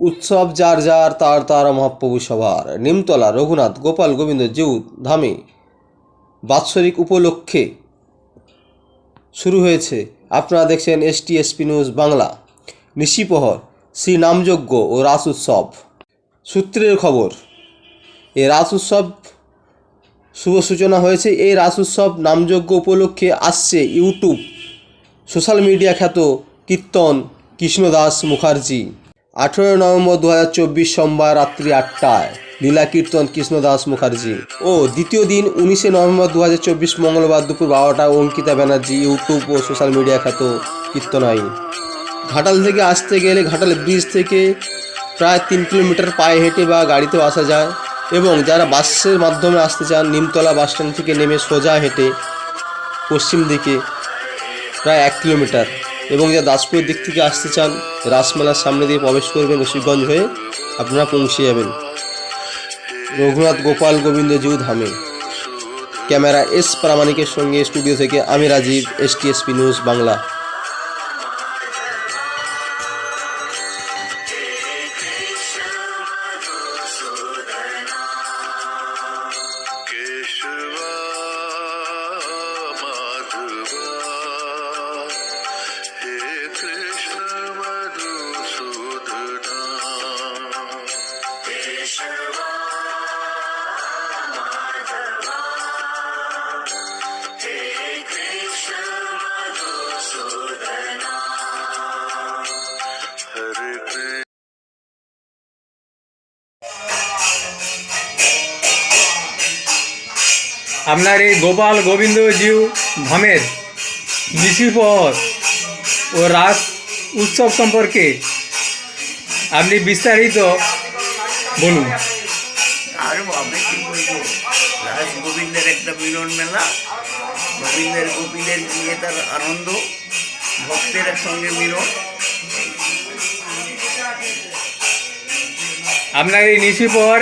উৎসব যার যার, তার তার মহাপ্রভু সবার। নিমতলা রঘুনাথ গোপাল গোবিন্দ জিউ ধামে বাৎসরিক উপলক্ষে শুরু হয়েছে। আপনারা দেখছেন এসটি এসপি নিউজ বাংলা। নিশিপহর শ্রী নামযজ্ঞ ও রাস উৎসব। সূত্রের খবর এই রাস উৎসব শুভ সূচনা হয়েছে। এই রাস উৎসব নামযজ্ঞ উপলক্ষে আসছে ইউটিউব, সোশ্যাল মিডিয়া খ্যাত কীর্তন কৃষ্ণদাস মুখার্জি। আঠেরোই নভেম্বর দু হাজার চব্বিশ সোমবার রাত্রি আটটায় লীলা কীর্তন কৃষ্ণদাস মুখার্জি ও দ্বিতীয় দিন উনিশে নভেম্বর দু হাজার চব্বিশ মঙ্গলবার দুপুর বারোটায় অঙ্কিতা ব্যানার্জি, ইউটিউব ও সোশ্যাল মিডিয়া খ্যাত কীর্তনায়ী ঘাটাল থেকে আসতে গেলে ঘাটাল ব্রিজ থেকে প্রায় তিন কিলোমিটার পায়ে হেঁটে বা গাড়িতেও আসা যায় এবং যারা বাসের মাধ্যমে আসতে চান, নিমতলা বাস স্ট্যান্ড থেকে নেমে সোজা হেঁটে পশ্চিম দিকে প্রায় এক কিলোমিটার। এবং যা দাসপুরের দিক থেকে আসতে চান, রাসমেলার সামনে দিয়ে প্রবেশ করবেন রসিকগঞ্জ হয়ে, আপনারা পৌঁছে যাবেন। রঘুনাথ গোপাল গোবিন্দ জিউ ধামে। ক্যামেরা এস প্রামাণিকের সঙ্গে স্টুডিও থেকে আমি রাজীব এসটিএসপি নিউজ বাংলা। আপনার এই গোপাল গোবিন্দ জিউ ধামের নিশিপহর ও রাস উৎসব সম্পর্কে আপনি বিস্তারিত বলুন। আর আমি কি বলব? রাজ গোবিন্দের একটা মিলন মেলা গোবিন্দের গোপীদের নিয়ে তার আনন্দ ভক্তের সঙ্গে মিলন। আপনার এই নিশিপহর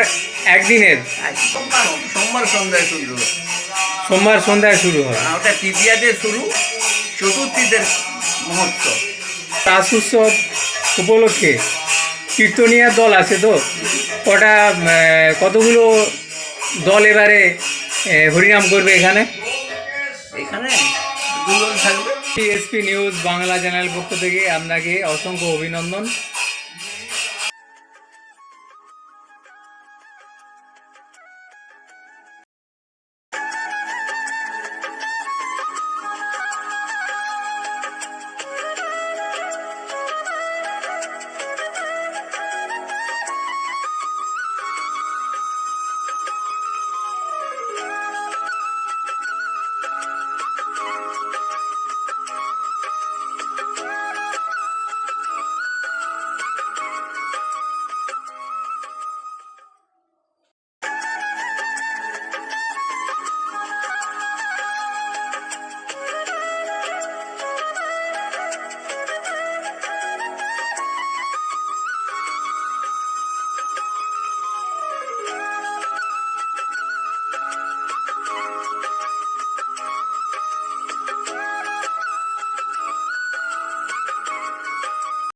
একদিনের? আজ সোমবার সোমবার সন্ধ্যায় শুরু সোমবার সন্ধ্যায় শুরু হয় ওটা তৃতীয়াতে শুরু চতুর্থীদের মহোৎসব। রাস উৎসব উপলক্ষে কীর্তনিয়ার দল আছে তো? কটা কতগুলো দল এবারে হরিনাম করবে এখানে? এখানে দুজন থাকবে। এসপি নিউজ বাংলা চ্যানেল পক্ষ থেকে আপনাকে অসংখ্য অভিনন্দন।